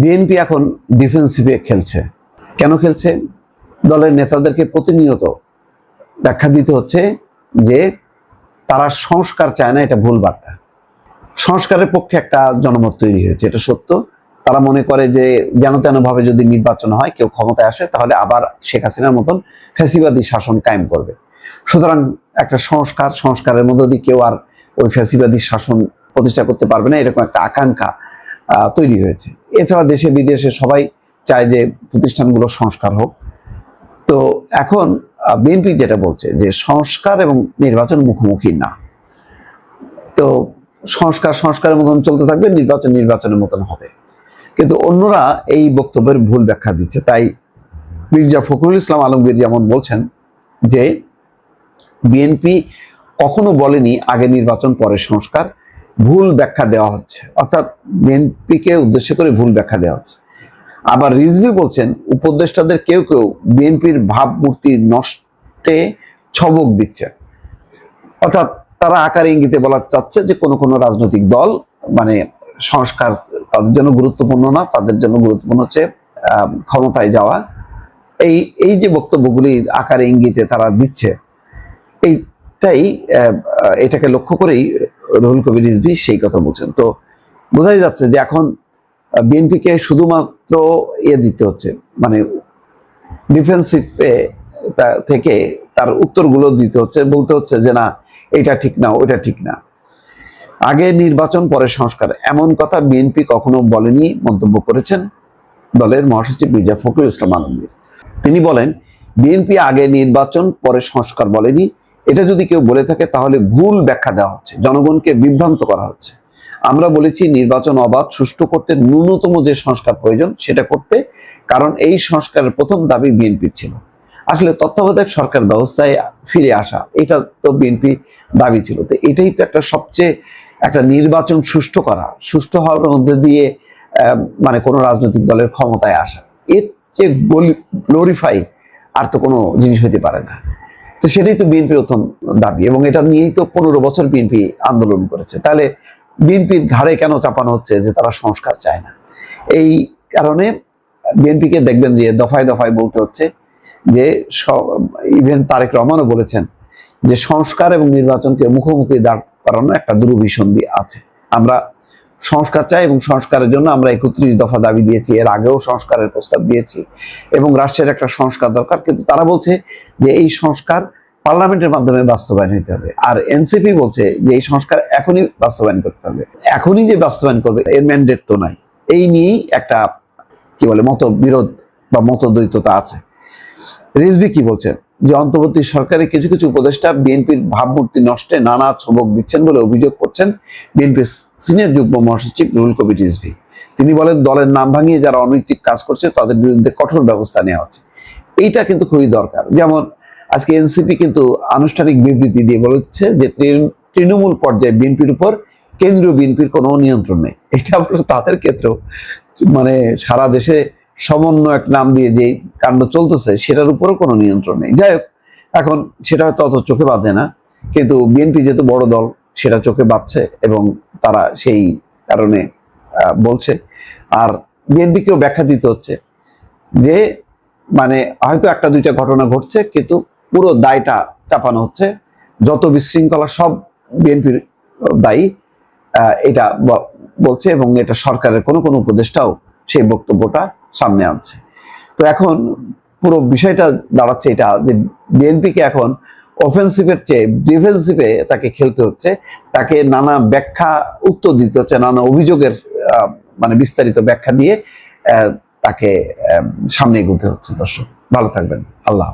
BNP এখন ডিফেন্সিভে খেলছে। কেন খেলছে? দলের নেতাদেরকে প্রতিনিয়ত ব্যাখ্যা দিতে হচ্ছে যে তারা সংস্কার চায় না, এটা ভুল বার্তা। সংস্কারের পক্ষে একটা জনমত তৈরি হয়েছে, এটা সত্য। তারা মনে করে যে যেন তেন ভাবে যদি নির্বাচন হয়, কেউ ক্ষমতায় আসে, তাহলে আবার শেখ হাসিনার মতন ফ্যাসিবাদী শাসন কায়েম করবে। সুতরাং একটা সংস্কার, সংস্কারের মধ্য দিয়ে কেউ আর ওই ফ্যাসিবাদী শাসন প্রতিষ্ঠা করতে পারবে না, এরকম একটা আকাঙ্ক্ষা তৈরি হয়েছে। এছাড়া দেশে বিদেশে সবাই চায় যে প্রতিষ্ঠানগুলো সংস্কার হোক। তো এখন বিএনপি যেটা বলছে যে সংস্কার এবং নির্বাচন মুখোমুখি না। তো সংস্কার সংস্কারের মতন চলতে থাকবে, নির্বাচন নির্বাচনের মতন হবে। কিন্তু অন্যরা এই বক্তব্যের ভুল ব্যাখ্যা দিচ্ছে। তাই মির্জা ফখরুল ইসলাম আলমগীর যেমন বলছেন যে, বিএনপি কখনো বলেনি আগে নির্বাচন, পরে সংস্কার। ভুল ব্যাখ্যা দেওয়া হচ্ছে। অর্থাৎ বিএনপিকে উদ্দেশ্য করে ভুল ব্যাখ্যা দেওয়া হচ্ছে। আবার রিজভি বলছেন, উপদেষ্টাদের কেউ কেউ বিএনপির ভাবমূর্তি নষ্টে ছবক দিচ্ছে। অর্থাৎ তারা আকার ইঙ্গিতে বলা চাচ্ছে যে কোনো কোনো রাজনৈতিক দল মানে সংস্কার তাদের জন্য গুরুত্বপূর্ণ না, তাদের জন্য গুরুত্বপূর্ণ হচ্ছে ক্ষমতায় যাওয়া। এই এই যে বক্তব্যগুলি আকারে ইঙ্গিতে তারা দিচ্ছে, এইটাই এটাকে লক্ষ্য করেই রুহুল কবির রিজভি সেই কথা বলছেন। তো বোঝাই যাচ্ছে যে এখন বিএনপিকে শুধুমাত্র ইয়ে দিতে হচ্ছে মানে ডিফেন্সিভ থেকে তার উত্তরগুলো দিতে হচ্ছে, বলতে হচ্ছে যে না, এটা ঠিক না ওটা ঠিক না। আগে নির্বাচন, পরে সংস্কার, এমন কথা বিএনপি কখনো বলেনি, মন্তব্য করেছেন দলের মহাসচিব মির্জা ফখরুল ইসলাম আলমগীর। তিনি বলেন, বিএনপি আগে নির্বাচন, পরে সংস্কার বলেনি এটা যদি কেউ বলে থাকে, তাহলে ভুল ব্যাখ্যা দেওয়া হচ্ছে। জনগণকে বিভ্রান্ত করা হচ্ছে। আমরা বলেছি নির্বাচন অবাধ, সুষ্ঠু করতে ন্যূনতম যে সংস্কার প্রয়োজন, সেটা করতে, কারণ এই সংস্কারের প্রথম দাবি বিএনপির ছিল। আসলে তত্ত্বাবধায়ক সরকার ব্যবস্থায় ফিরে আসা, এটা তো বিএনপি দাবি ছিল। তো এটাই তো একটা সবচেয়ে একটা নির্বাচন সুষ্ঠু করা, সুষ্ঠু হওয়ার মধ্যে দিয়ে মানে কোনো রাজনৈতিক দলের ক্ষমতায় আসা। এর চেয়ে গ্লোরিফাই আর তো কোনো জিনিস হতে পারে না। তো সেটাই তো বিএনপির প্রথম দাবি এবং এটা নিয়েই তো পনেরো বছর বিএনপি আন্দোলন করেছে। তাহলে বিএনপির ঘাড়ে কেন চাপানো হচ্ছে যে তারা সংস্কার চায় না? এই কারণে বিএনপিকে দেখবেন যে দফায় দফায় বলতে হচ্ছে যে ইভেন তারেক রহমানও বলেছেন যে সংস্কার এবং নির্বাচনকে মুখোমুখি দাঁড় করানোর একটা দুরভিসন্ধি আছে। আমরা সংস্কার চাই এবং সংস্কারের জন্য আমরা একত্রিশ দফা দাবি দিয়েছি। এর আগেও সংস্কারের প্রস্তাব দিয়েছি এবং রাষ্ট্রের একটা সংস্কার দরকার। কিন্তু তারা বলছে যে এই সংস্কার পার্লামেন্টের মাধ্যমে বাস্তবায়ন হতে হবে। আর এনসিপি বলছে যে এই সংস্কার এখনই বাস্তবায়ন করতে হবে। এখনই যে বাস্তবায়ন করবে, এর ম্যান্ডেট তো নাই। এই নিয়েই একটা, কি বলে, মতবিরোধ বা মতদ্বৈততা আছে। রিজভি কি বলছেন? যে অন্তর্বর্তী সরকারের কিছু কিছু উপদেষ্টা বিএনপির ভাবমূর্তি নষ্টে নানা ছবক দিচ্ছেন বলে অভিযোগ করছেন বিএনপির সিনিয়র যুগ্ম মহাসচিব রুহুল কবির রিজভি। তিনি বলেন, দলের নাম ভাঙিয়ে যারা অনৈতিক কাজ করছে, তাদের বিরুদ্ধে কঠোর ব্যবস্থা নেওয়া হচ্ছে। এইটা কিন্তু খুবই দরকার। যেমন আজকে এনসিপি কিন্তু আনুষ্ঠানিক বিবৃতি দিয়ে বলেছে যে তৃণমূল পর্যায়ে বিএনপির উপর কেন্দ্রীয় বিএনপির কোনো নিয়ন্ত্রণ নেই। এটা তাদের ক্ষেত্রেও মানে সারা দেশে সমন্বয়ক নাম দিয়ে যে কাণ্ড চলতেছে, সেটার উপরও কোনো নিয়ন্ত্রণ নেই। যাই হোক, এখন সেটা হয়তো অত চোখে বাঁধে না, কিন্তু বিএনপি যেহেতু বড় দল, সেটা চোখে বাঁধছে এবং তারা সেই কারণে বলছে। আর বিএনপিকেও ব্যাখ্যা দিতে হচ্ছে যে মানে হয়তো একটা দুইটা ঘটনা ঘটছে, কিন্তু পুরো দায়টা চাপানো হচ্ছে। যত বিশৃঙ্খলা সব বিএনপির দায়ী এটা বলছে এবং এটা সরকারের কোনো কোনো উপদেষ্টাও সেই বক্তব্যটা সামনে আনছে। তো এখন পুরো বিষয়টা দাঁড়াচ্ছে এটা যে বিএনপিকে এখন অফেন্সিভের চেয়ে ডিফেন্সিভে তাকে খেলতে হচ্ছে, তাকে নানা ব্যাখ্যা, উত্তর দিতে হচ্ছে, নানা অভিযোগের মানে বিস্তারিত ব্যাখ্যা দিয়ে তাকে সামনে এগোতে হচ্ছে দর্শক ভালো থাকবেন আল্লাহ।